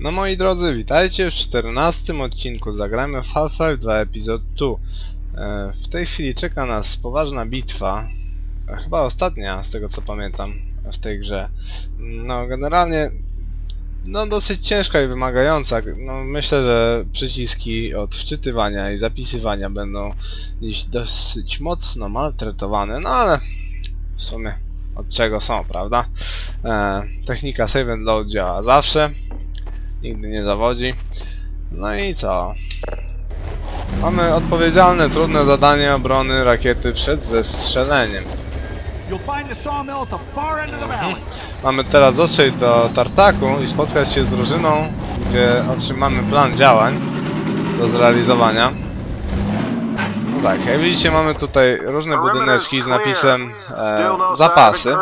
No moi drodzy, witajcie w 14 odcinku Zagramy w Half-Life 2 Episode 2. E, W tej chwili czeka nas poważna bitwa, e, chyba ostatnia z tego co pamiętam w tej grze. No generalnie, no dosyć ciężka i wymagająca. No myślę, że przyciski od wczytywania i zapisywania będą dosyć mocno maltretowane, no ale w sumie od czego są, prawda? E, technika save and load działa zawsze. Nigdy nie zawodzi. No i co? Mamy odpowiedzialne, trudne zadanie obrony rakiety przed zestrzeleniem. Valley. Mamy teraz dotrzeć do Tartaku i spotkać się z drużyną, gdzie otrzymamy plan działań do zrealizowania. No tak, jak widzicie mamy tutaj różne budyneczki z napisem e, zapasy.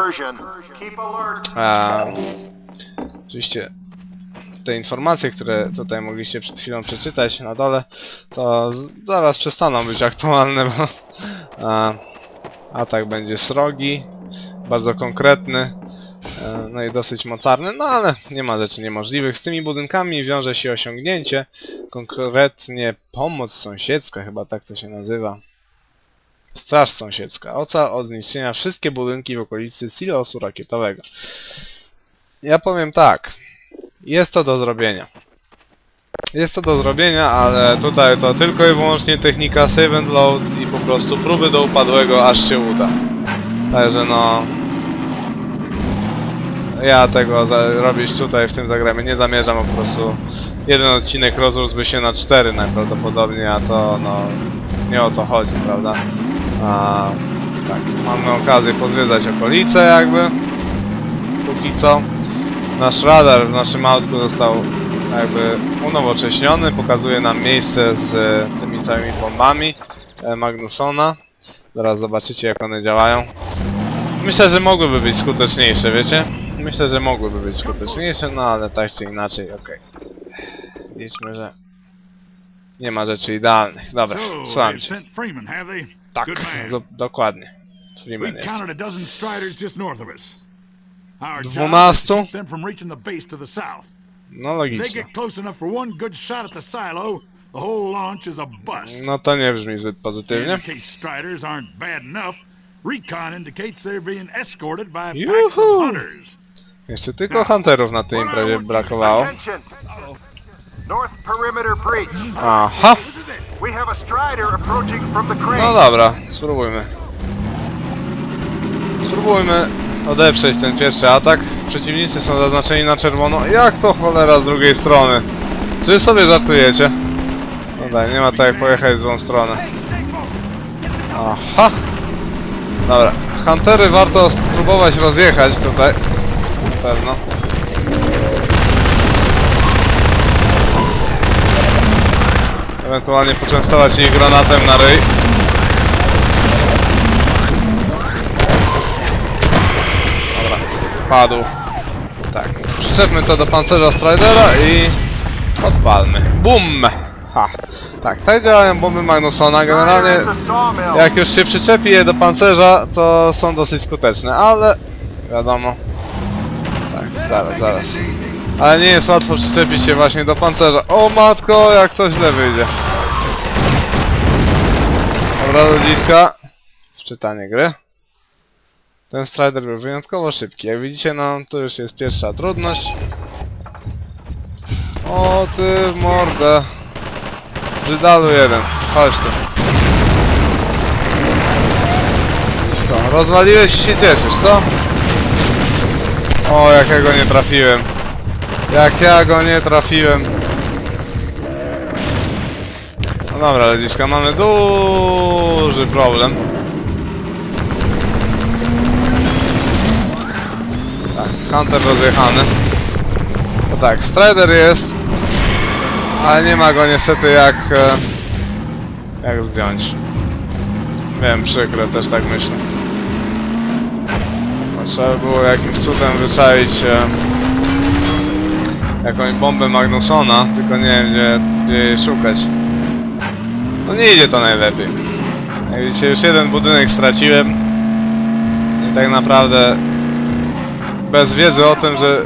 E, oczywiście te informacje, które tutaj mogliście przed chwilą przeczytać na dole, to zaraz przestaną być aktualne, bo e, atak będzie srogi, bardzo konkretny, e, no i dosyć mocarny, no ale nie ma rzeczy niemożliwych. Z tymi budynkami wiąże się osiągnięcie, konkretnie pomoc sąsiedzka, chyba tak to się nazywa. Straż sąsiedzka. Oca od zniszczenia wszystkie budynki w okolicy silosu rakietowego. Ja powiem tak. Jest to do zrobienia. Jest to do zrobienia, ale tutaj to tylko i wyłącznie technika save and load i po prostu próby do upadłego aż się uda. Także no... Ja tego robić tutaj w tym zagramie nie zamierzam po prostu. Jeden odcinek rozrósłby się na cztery najprawdopodobniej, a to no... Nie o to chodzi, prawda? A, tak, mamy okazję pozwiedzać okolice jakby. Póki co. Nasz radar w naszym autku został jakby unowocześniony, pokazuje nam miejsce z e, tymi całymi bombami e, Magnusona. Zaraz zobaczycie jak one działają. Myślę, że mogłyby być skuteczniejsze, wiecie? Myślę, że mogłyby być skuteczniejsze, no ale tak czy inaczej, okej. Liczmy, że nie ma rzeczy idealnych. Dobra, słucham cię. Tak, dokładnie. Freeman jest. Our job is Dwunastu? to keep them from reaching the base to the south. No If they logicznie. get close enough for one good shot at the silo, the whole launch is a bust. No to nie brzmi zbyt In pozytywnie. case striders aren't bad enough, recon indicates they're being escorted by packs Yoo-hoo! of hunters. Jeszcze tylko hunterów na tej imprezie brakowało. Attention! North perimeter breach. Aha! We have a strider approaching from the No dobra, spróbujmy. Spróbujmy odeprzeć ten pierwszy atak. Przeciwnicy są zaznaczeni na czerwono. Jak to cholera z drugiej strony? Czy sobie żartujecie? No daj, nie ma tak jak pojechać w złą stronę. Aha! Dobra, Huntery warto spróbować rozjechać tutaj. Na pewno. Ewentualnie poczęstować ich granatem na ryj. Padł. Tak, przyczepmy to do pancerza Stridera i odpalmy. Bum! Ha! Tak, tak działają bomby Magnusona. Generalnie jak już się przyczepi je do pancerza, to są dosyć skuteczne, ale wiadomo. Tak, zaraz, zaraz. Ale nie jest łatwo przyczepić się właśnie do pancerza. O matko, jak to źle wyjdzie. Dobra, ludziska. Wczytanie gry. Ten strider był wyjątkowo szybki. Jak widzicie, no to już jest pierwsza trudność. O ty mordę. Brzydalu jeden. Chodź tu. Co, rozwaliłeś i się cieszysz, co? O, jak ja go nie trafiłem. Jak ja go nie trafiłem. No dobra, ludziska, mamy duży problem. Hunter rozjechany. No tak, Strider jest. Ale nie ma go niestety jak... e, Jak zdjąć. Wiem, przykre, też tak myślę. No, trzeba by było jakimś cudem wyczaić e, jakąś bombę Magnusona, tylko nie wiem gdzie, gdzie jej szukać. No nie idzie to najlepiej. Jak widzicie, już jeden budynek straciłem. I tak naprawdę bez wiedzy o tym, że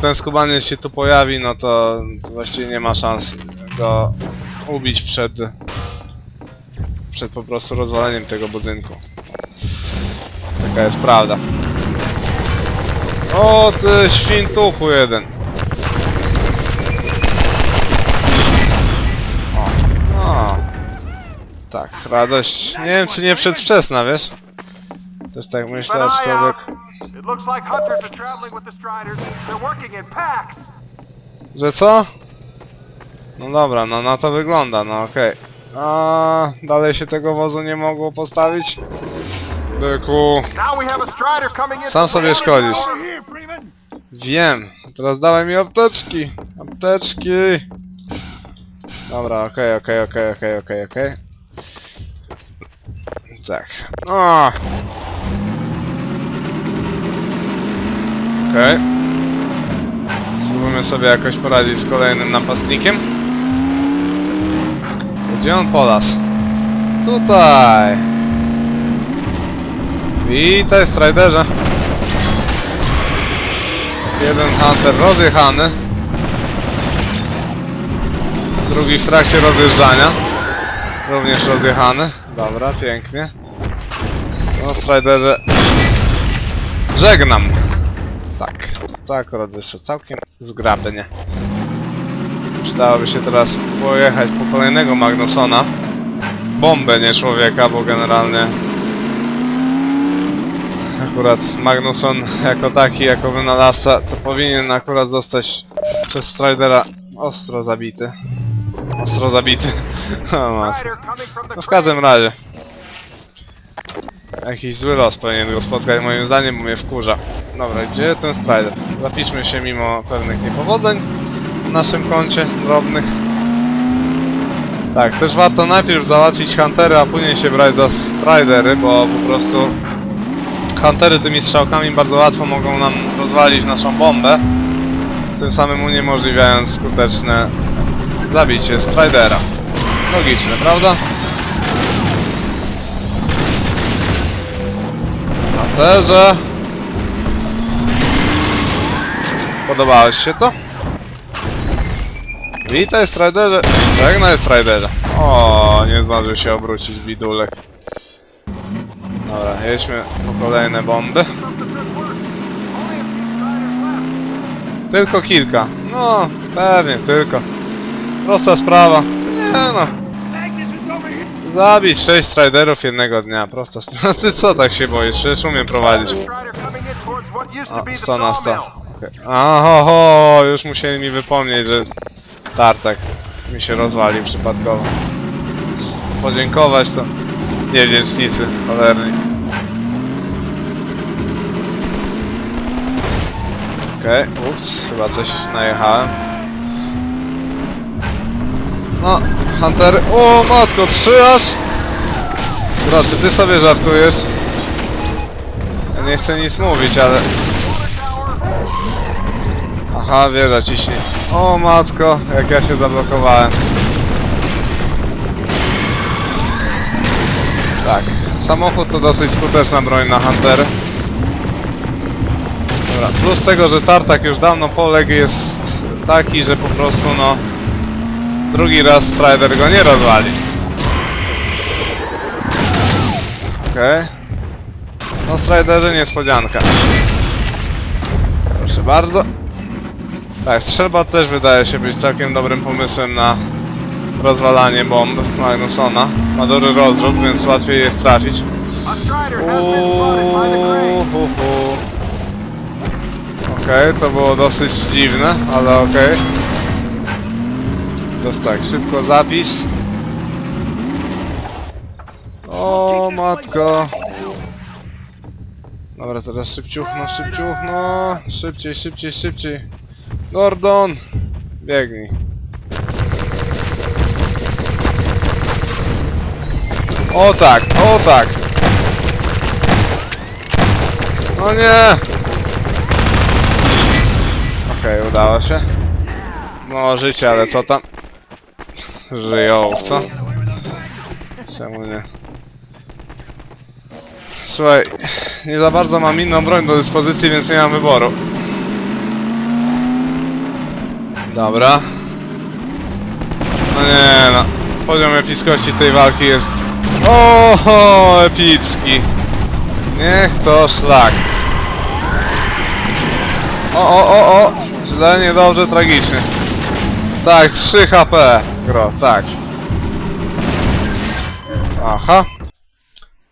ten skubaniec się tu pojawi, no to właściwie nie ma szans go ubić przed przed po prostu rozwaleniem tego budynku. Taka jest prawda. O ty świntuchu jeden. O, no. Tak, radość. Nie wiem czy nie przedwczesna, wiesz? Też tak myślę, aczkolwiek... It looks like hunters are traveling with the Striders. They're working in packs. Że co? No dobra, no na to wygląda, no okej. A dalej się tego wozu nie mogło postawić? Byku. Now we have a Strider coming in. Sam sobie szkodzisz. Wiem. Teraz dawaj mi apteczki. Apteczki. Dobra, okej, okej, okej, okej, okej, okej. Tak. O. Okej. Spróbujmy sobie jakoś poradzić z kolejnym napastnikiem. Gdzie on polas? Tutaj. Witaj, Striderze. Jeden Hunter rozjechany. Drugi w trakcie rozjeżdżania. Również rozjechany. Dobra, pięknie. No, Striderze. Żegnam. Tak. To akurat wyszło całkiem zgrabnie. Przydałoby się teraz pojechać po kolejnego Magnusona. Bombę, nie człowieka, bo generalnie akurat Magnuson jako taki, jako wynalazca, to powinien akurat zostać przez Stridera ostro zabity. Ostro zabity. O, matko. Strider coming from the no w każdym razie. Jakiś zły los powinien go spotkać moim zdaniem, bo mnie wkurza. Dobra, gdzie ten Strider? Zapiszmy się mimo pewnych niepowodzeń w naszym koncie drobnych. Tak, też warto najpierw załatwić Huntery, a później się brać za Stridery, bo po prostu Huntery tymi strzałkami bardzo łatwo mogą nam rozwalić naszą bombę, tym samym uniemożliwiając skuteczne zabicie Stridera. Logiczne, prawda? Hunterze! Podobałeś się to? Witaj Striderze! Żegnaj Striderze! O, nie zdążył się obrócić bidulek. Dobra, jedźmy po kolejne bomby. Tylko kilka. No, pewnie, tylko. Prosta sprawa. Nie no. Zabić 6 striderów jednego dnia. Prosta sprawa. Ty co tak się boisz? Przecież umiem prowadzić. O, be the 100 na 100. Okay. Aho, już musieli mi wypomnieć, że tartak mi się rozwalił przypadkowo. Podziękować to niewdzięcznicy, cholerni. Okej, ups, chyba coś najechałem. No, Hunter, o matko, trzy aż! Proszę, ty sobie żartujesz. Ja nie chcę nic mówić, ale Aha, wieża ciśnie. O matko, jak ja się zablokowałem. Tak, samochód to dosyć skuteczna broń na Hunter. Dobra, plus tego, że tartak już dawno poległ jest taki, że po prostu no... Drugi raz Strider go nie rozwali. Okej. No Striderze niespodzianka. Bardzo. Tak, strzelba też wydaje się być całkiem dobrym pomysłem na rozwalanie bomb Magnusona. Ma dobry rozrzut, więc łatwiej jest trafić. Okej, to było dosyć dziwne, ale okej. To jest tak, szybko zapis. O matko. Dobra, teraz szybciuchno, szybciuchno. Szybciej, szybciej, szybciej. Gordon! Biegnij. O tak, o tak! O nie! Okej, udało się. No życie, ale co tam? Żyją, co? Czemu nie? Słuchaj, nie za bardzo mam inną broń do dyspozycji, więc nie mam wyboru. Dobra. No nie no. Poziom epickości tej walki jest... Oho, epicki. Niech to szlak. O, o, o, o! Źle, niedobrze, tragicznie. Tak, 3 HP. Gro, tak. Aha.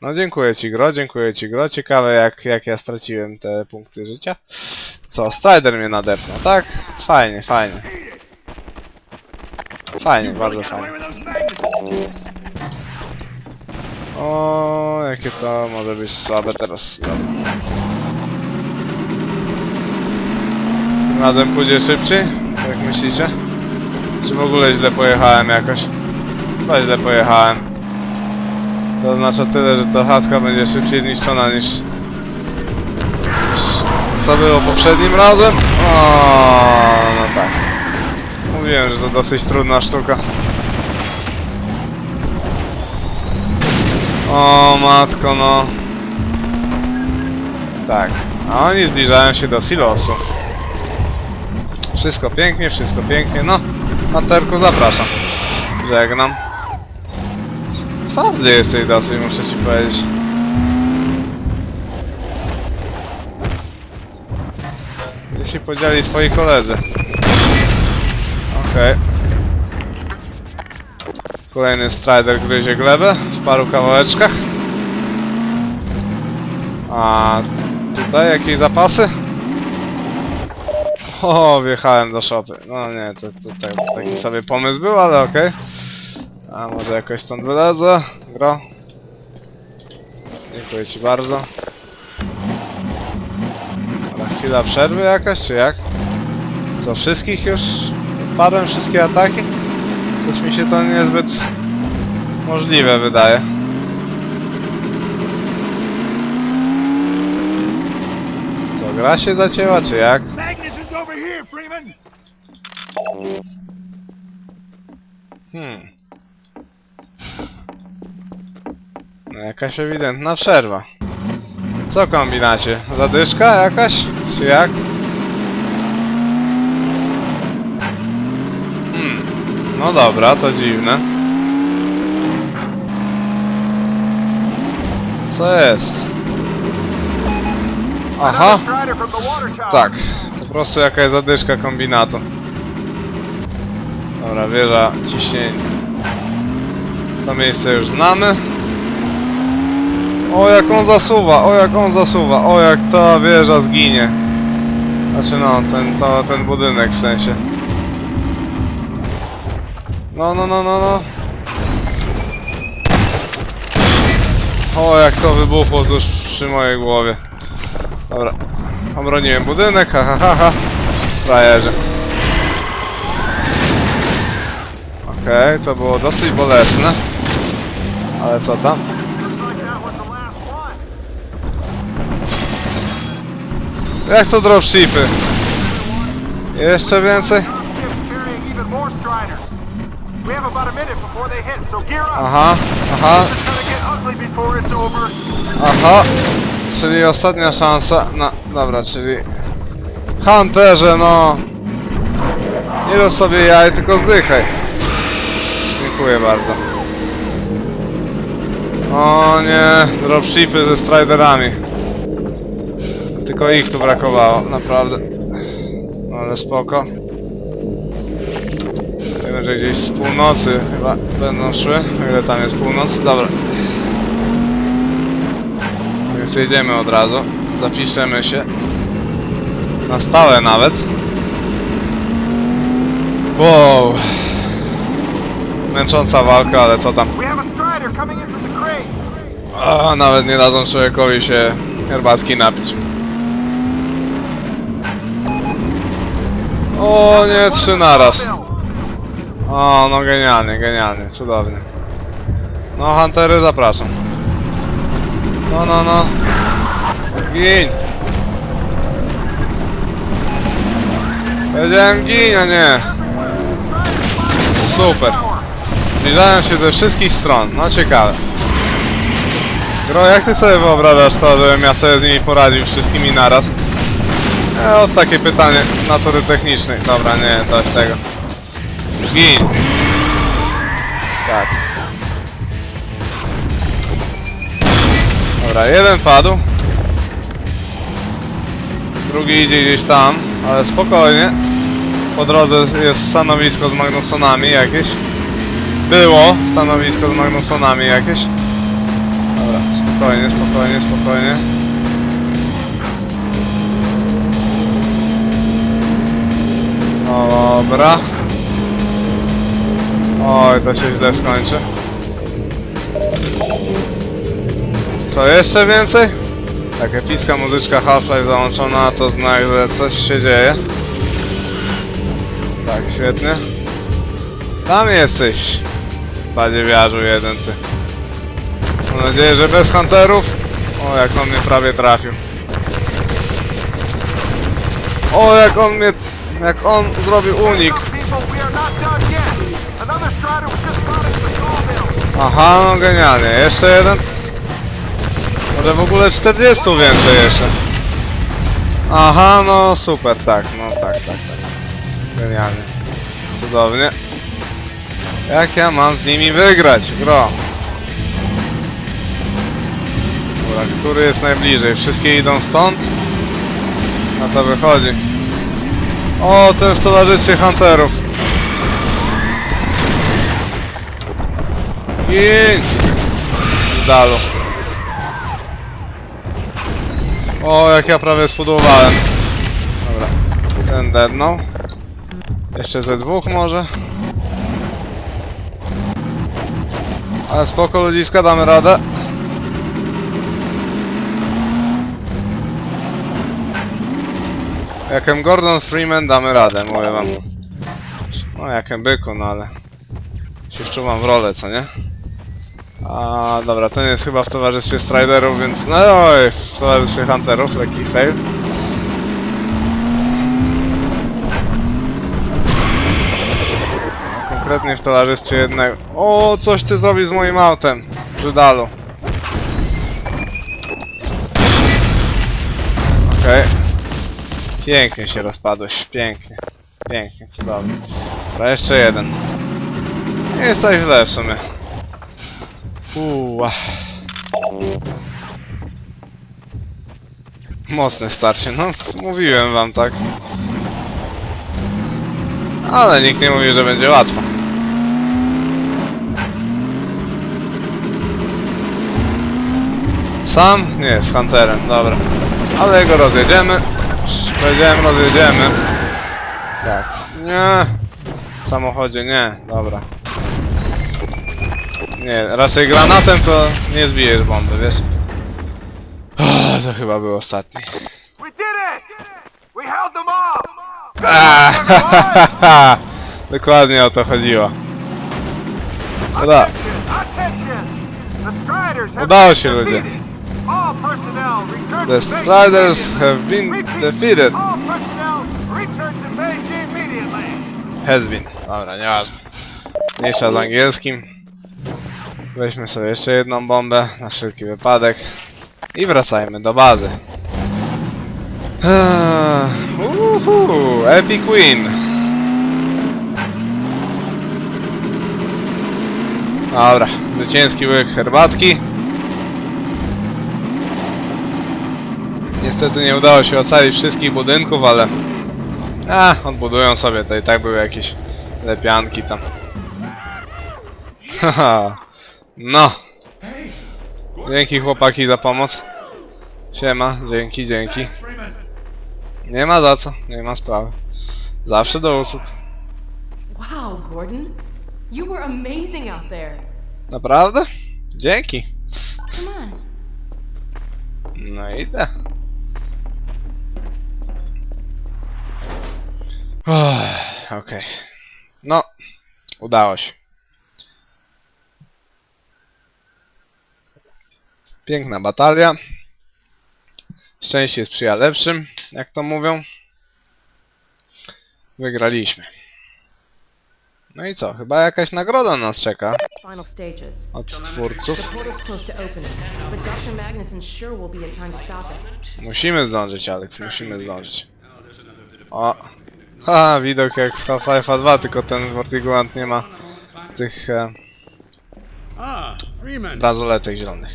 No dziękuję ci Gro, dziękuję ci Gro. Ciekawe jak, jak ja straciłem te punkty życia. Co, Strider mnie nadepnął, tak? Fajnie, fajnie. Fajnie, bardzo fajnie. O, jakie to może być słabe teraz. Tym razem pójdzie szybciej? Jak myślicie? Czy w ogóle źle pojechałem jakoś? Chyba źle pojechałem. To oznacza tyle, że ta chatka będzie szybciej zniszczona niż... co było poprzednim razem? O, no tak. Mówiłem, że to dosyć trudna sztuka. O matko no. Tak. A oni zbliżają się do silosu. Wszystko pięknie, wszystko pięknie. No, Materku zapraszam. Żegnam. Twardy jesteś dosyć, muszę ci powiedzieć. Gdzie się podzieli twoi koledzy? Okej. Kolejny strider gryzie glebę w paru kawałeczkach. A tutaj jakieś zapasy? O, wjechałem do szopy. No nie, to, to, tak, taki sobie pomysł był, ale okej. A może jakoś stąd wylezę? Gro. Dziękuję ci bardzo. Ale chwila przerwy jakaś, czy jak? Co, wszystkich już odpadłem? Wszystkie ataki? Coś mi się to niezbyt możliwe wydaje. Co, gra się zacięła, czy jak? Hmm. No jakaś ewidentna przerwa. Co kombinacie? Zadyszka jakaś? Czy jak? Hmm. No dobra, to dziwne. Co jest? Aha, tak. Po prostu jakaś zadyszka kombinatu. Dobra, wieża ciśnienia. To miejsce już znamy. O jak on zasuwa, o jak on zasuwa, o jak ta wieża zginie. Znaczy no, ten, to, ten budynek w sensie. No, no, no, no, no. O jak to wybuchło tuż przy mojej głowie. Dobra. Obroniłem budynek, ha ha ha ha. Frajerze. Okej, to było dosyć bolesne. Ale co tam? Looks like that was the last one. Jak to dropshipy? Jeszcze więcej? Aha, aha, aha. Czyli ostatnia szansa. No, dobra, czyli... Hunterze, no! Nie rób sobie jaj, tylko zdychaj. Dziękuję bardzo. O nie, dropshipy ze striderami. Tylko ich tu brakowało, naprawdę. No, Ale spoko. Wiemy, że gdzieś z północy chyba będą szły. Ile tam jest północ? Dobra. Więc jedziemy od razu. Zapiszemy się. Na stałe nawet. Wow. Męcząca walka, ale co tam. A, nawet nie dadzą człowiekowi się herbatki napić. O nie, trzy naraz. O, no genialnie, genialnie, cudownie. No, Huntery, zapraszam. No, no, no. Gin! Powiedziałem gin, a nie. Super. Zbliżają się ze wszystkich stron, no ciekawe. Gro, jak ty sobie wyobrażasz to, żebym ja sobie z nimi poradził wszystkimi naraz? E, o, takie pytanie natury technicznej. Dobra, nie, dość tego. Gin. Tak. Dobra, jeden padł. Drugi idzie gdzieś tam, ale spokojnie. Po drodze jest stanowisko z Magnusonami jakieś. Było stanowisko z Magnusonami jakieś. Dobra, spokojnie, spokojnie, spokojnie. Dobra. Oj, to się źle skończy. Co, jeszcze więcej? Tak, epicka muzyczka Half-Life załączona, to znak, że coś się dzieje. Tak, świetnie. Tam jesteś, badziewiarzu jeden ty. Mam nadzieję, że bez hunterów. O, jak on mnie prawie trafił. O, jak on mnie... Jak on zrobił unik. Aha, no genialnie. Jeszcze jeden? Może w ogóle 40 więcej jeszcze. Aha, no super, tak, no tak, tak, tak. Genialnie. Cudownie. Jak ja mam z nimi wygrać, gro? Dobra, który jest najbliżej? Wszystkie idą stąd? Na to wychodzi. O, ten w towarzystwie hunterów. Gin! Dalu. O, jak ja prawie spudłowałem. Dobra. Ten dednął. Jeszcze ze dwóch może. Ale spoko ludziska, damy radę. Jakem Gordon Freeman damy radę, mówię wam. No jakem byku, no ale... Się wczuwam w rolę, co nie? A dobra, ten jest chyba w towarzystwie Striderów, więc no oj, w towarzystwie Hunterów, lekki fail. Konkretnie w towarzystwie jednego. O, coś ty zrobił z moim autem, Żydalu. Pięknie się rozpadłeś, pięknie. Pięknie, cudownie. Dobra, jeszcze jeden. Nie jest tak źle w sumie. Uuu. Mocne starcie, no mówiłem wam tak. Ale nikt nie mówi, że będzie łatwo. Sam? Nie, z Hunterem, dobra. Ale go rozjedziemy. Powiedziałem rozjedziemy. Tak. Nie. W samochodzie nie, dobra. Nie, raczej granatem to nie zbijesz bomby, wiesz? Oh, to chyba był ostatni. We did it! We held them off! Ah, Dokładnie o to chodziło. Have Udało się, ludzie. The Striders have been defeated. Has been. Dobra, nieważne. Mniejsza z angielskim. Weźmy sobie jeszcze jedną bombę na wszelki wypadek. I wracajmy do bazy. Uhu, Epic win. Dobra, zwycięski łyk herbatki. Niestety nie udało się ocalić wszystkich budynków, ale... A, odbudują sobie, to i tak były jakieś lepianki tam. Haha. No. Dzięki chłopaki za pomoc. Siema, dzięki, dzięki. Nie ma za co, nie ma sprawy. Zawsze do usług. Wow, Gordon. You were amazing out there. Naprawdę? Dzięki. Come on. No idę. Okej. No, udało się. Piękna batalia. Szczęście sprzyja lepszym, jak to mówią. Wygraliśmy. No i co? Chyba jakaś nagroda nas czeka od twórców. Musimy zdążyć, Alex, musimy zdążyć. O! Ha, widok jak z Half-Life'a 2, tylko ten Vortiguant nie ma tych e, Ah, Freeman. bransoletek zielonych.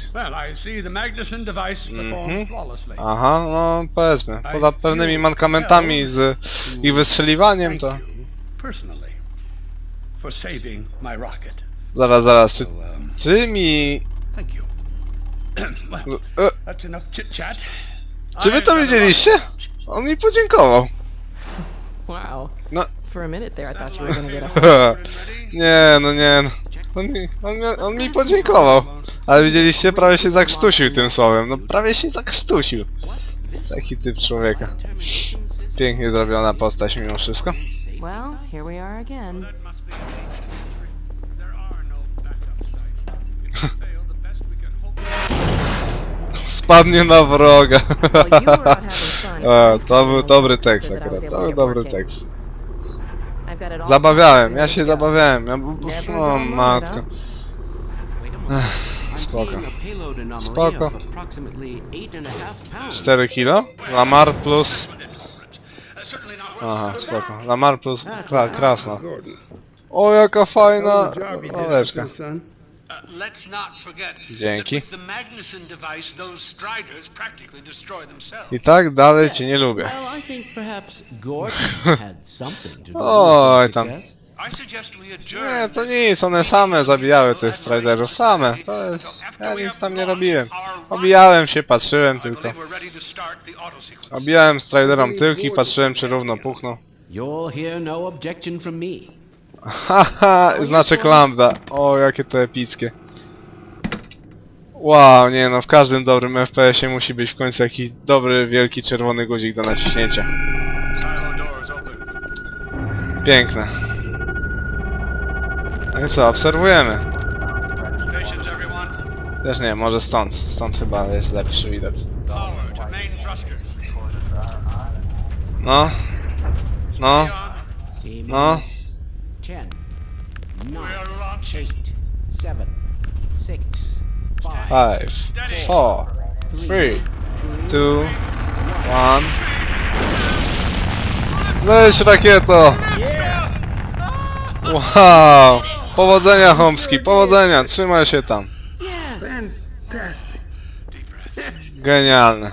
Flawlessly. Aha, no powiedzmy. Poza pewnymi mankamentami z ich wystrzeliwaniem to... Zaraz, zaraz, czy, Um, czy mi... you. well, E, chit-chat. czy wy to widzieliście? On mi podziękował. Wow. No, For a minute there, I thought you were gonna get a. nie, no nie, no. On mi, on, mi, on mi podziękował. Ale widzieliście, prawie się zakrztusił tym słowem. No prawie się zakrztusił. Taki typ człowieka. Pięknie zrobiona postać mimo wszystko. Well, here we are again. Hope Spadnie na wroga. E, to był dobry tekst akurat, to był dobry tekst. Zabawiałem, ja się zabawiałem. Ja, o matko. spoko. Spoko. of approximately eight and a half pounds. 4 kilo? Lamar plus... Aha, spoko. Lamar plus kra, krasna. O, jaka fajna oleczka. Let's not forget Dzięki. that with the Magnuson device, those Striders practically destroy themselves. I tak dalej cię nie lubię. Well, I think perhaps Gordon had something to do Oj, with the tam. success. I suggest we adjourn. Nie, to nic, one same zabijały tych striderów, same. To jest... Ja nic tam nie robiłem. Obijałem się, patrzyłem I tylko. believe we're ready to start the auto sequence. Obijałem striderom tyłki, patrzyłem czy równo puchną. You'll hear no objection from me. Haha, znaczek lambda. O, jakie to epickie. Wow, nie no, w każdym dobrym FPS-ie musi być w końcu jakiś dobry, wielki czerwony guzik do naciśnięcia. Piękne. No i co, obserwujemy. Też nie, może stąd. Stąd chyba jest lepszy widok. No. No. No. Minus 10, 9, We're launching. 8, 7, 6, 5, Five, four, 3, three, two, one. Weź rakieto! Wow! Powodzenia Homski, powodzenia, trzymaj się tam. Fantastic. Genialne.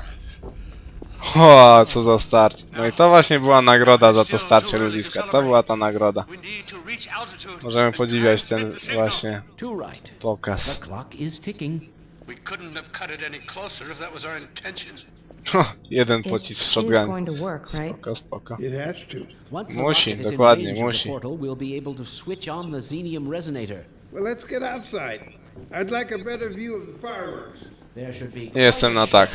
O, co za start. No i to właśnie była nagroda za to starcie ludziska. To była ta nagroda. Możemy podziwiać ten właśnie pokaz. Jeden pocisk w is shotgun. Spoko, spoko. Musi, dokładnie, musi. Jestem na tak.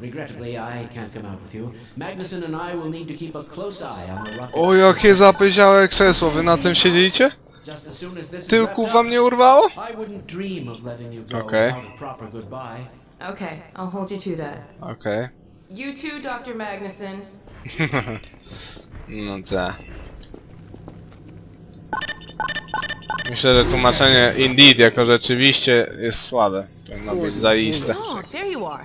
Regrettably, I can't come out with you. Magnuson and I will need to keep a close eye on the rocket. O, jakie zapyziałe krzesło, wy na tym siedzieliście? Just as soon as this is Tyłków wrapped wam up, nie urwało? I wouldn't dream of letting you go Okay. without a proper goodbye. Okay, I'll hold you to that. Okej. You too, Dr. Magnuson. No tak. Myślę, że tłumaczenie Indeed jako rzeczywiście jest słabe. Powinno być zaiste. Dog, there you are.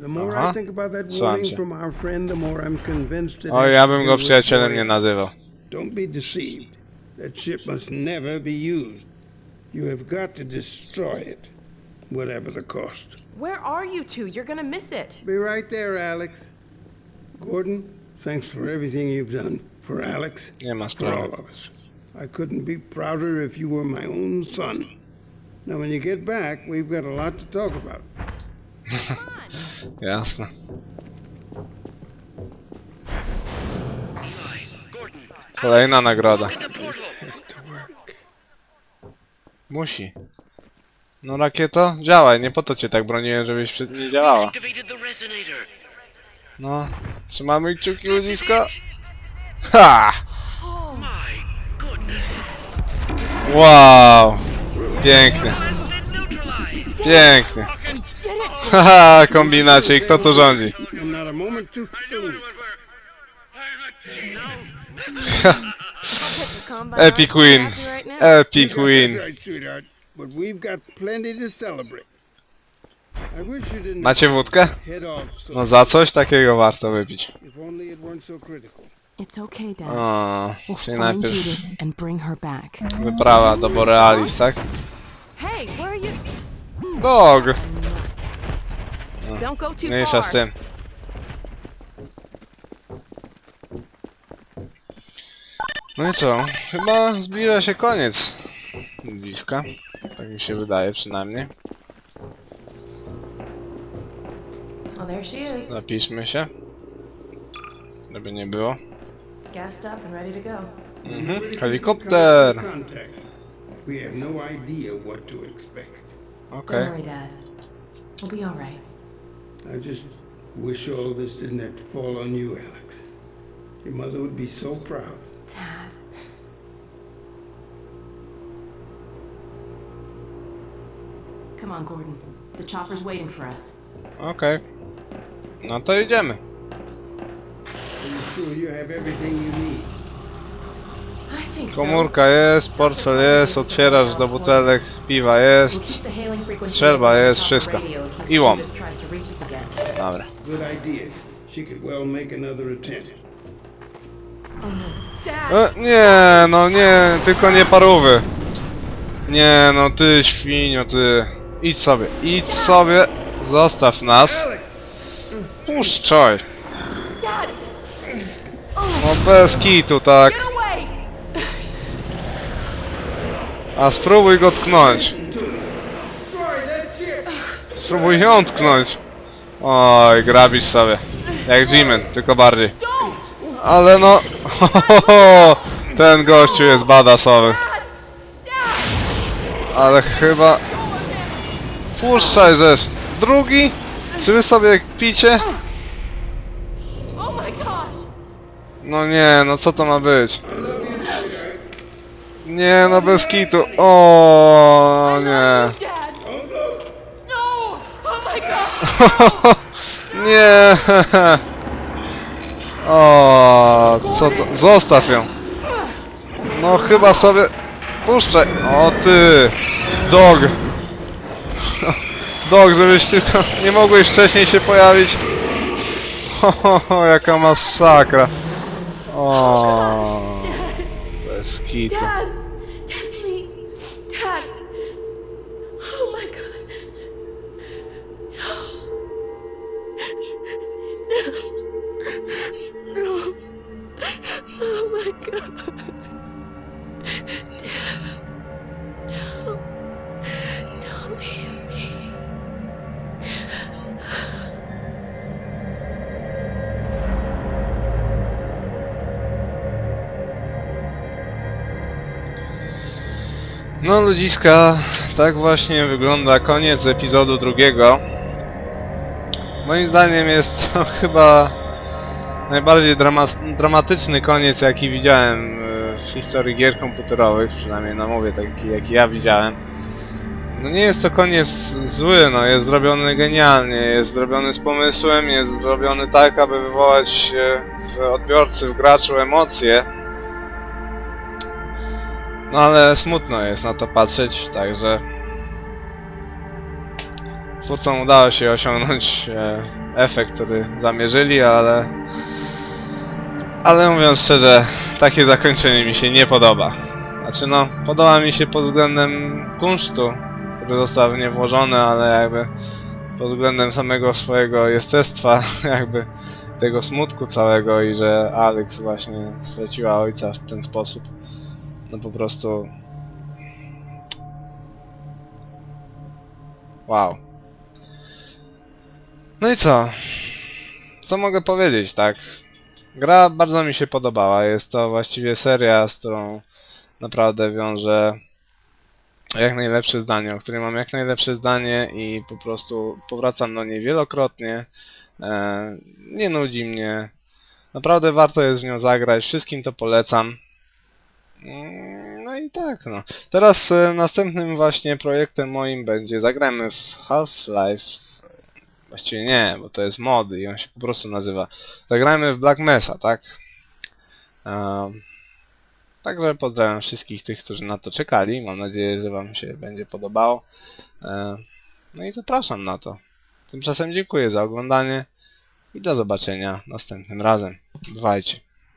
The more Aha. I think about that Słucham warning cię. from our friend, the more I'm convinced that. O, it ja has bym to go do with przyjacielem nie Korea. nazywał. Don't be deceived. That ship must never be used. You have got to destroy it, whatever the cost. Where are you two? You're gonna miss it. Be right there, Alex. Gordon, thanks for everything you've done for Alex, Nie ma for all sprawy. of us. I couldn't be prouder if you were my own son. Now, when you get back, we've got a lot to talk about. Jasne. Kolejna nagroda. Musi. No rakieto, działaj, nie po to cię tak broniłem, żebyś przy- nie działała. No, trzymamy kciuki ludziska. Ha! Wow! Pięknie, pięknie. Haha, kombinacie kto tu rządzi? Epic win. now. Epic win. didn't Macie wódkę? No za coś takiego warto wypić. It's okay, Dad. O, czyli najpierw wyprawa do Borealis, tak? Dog! Don't go too Mniejsza far. z tym. No i co? Chyba zbliża się koniec bliska. Tak mi się wydaje przynajmniej. Oh, there she is. Zapiszmy się. Żeby nie było. Gassed up and ready to go. Mhm. Helikopter! Contact. We have no idea what to expect. Okej. Don't worry, Dad. We'll be all right. I just wish all this didn't have to fall on you, Alex. Your mother would be so proud. Dad. Come on, Gordon. The chopper's waiting for us. Okej. No to idziemy. Are you sure you have everything you need? Komórka jest, portfel jest, otwierasz do butelek, piwa jest. Strzelba jest, wszystko. I łom. Dobra. Oh no. E, nie, no nie, tylko nie parówy. Nie, no ty świnio, ty. Idź sobie, idź sobie, zostaw nas. Puszczaj. No bez kitu, tak. Get away! A spróbuj go tknąć. Spróbuj ją tknąć. Oj, grabisz sobie. Jak Jimin, tylko bardziej. Ale no... Ten gościu jest badasowy. Ale chyba... Puszczaj żeś. Drugi? Czy wy sobie picie? No nie, no co to ma być? Nie, no bez kitu. O nie. Nie. O, co to? Zostaw ją. No chyba sobie... Puszczaj. O ty. Dog. Dog, żebyś tylko nie mogłeś wcześniej się pojawić. O, jaka masakra. O, bez kitu. No ludziska, tak właśnie wygląda koniec epizodu drugiego. Moim zdaniem jest to chyba najbardziej drama dramatyczny koniec jaki widziałem e, w historii gier komputerowych, przynajmniej na mowie taki jaki ja widziałem. No nie jest to koniec zły, no jest zrobiony genialnie, jest zrobiony z pomysłem, jest zrobiony tak, aby wywołać e, w odbiorcy, w graczu emocje. No ale smutno jest na to patrzeć, także... Twórcom udało się osiągnąć e, efekt, który zamierzyli, ale... Ale mówiąc szczerze, takie zakończenie mi się nie podoba. Znaczy no, podoba mi się pod względem kunsztu, który został w nie włożony, ale jakby pod względem samego swojego jestestwa, jakby tego smutku całego i że Alex właśnie straciła ojca w ten sposób. No po prostu... Wow. No i co? Co mogę powiedzieć, tak? Gra bardzo mi się podobała. Jest to właściwie seria, z którą naprawdę wiążę jak najlepsze zdanie, o której mam jak najlepsze zdanie i po prostu powracam do niej wielokrotnie. E, nie nudzi mnie. Naprawdę warto jest w nią zagrać. Wszystkim to polecam. No i tak, no. Teraz e, następnym właśnie projektem moim będzie zagramy w Half-Life. Właściwie nie, bo to jest mod i on się po prostu nazywa. Zagrajmy w Black Mesa, tak? Um, także pozdrawiam wszystkich tych, którzy na to czekali. Mam nadzieję, że wam się będzie podobało. E, no i zapraszam na to. Tymczasem dziękuję za oglądanie i do zobaczenia następnym razem. Bywajcie.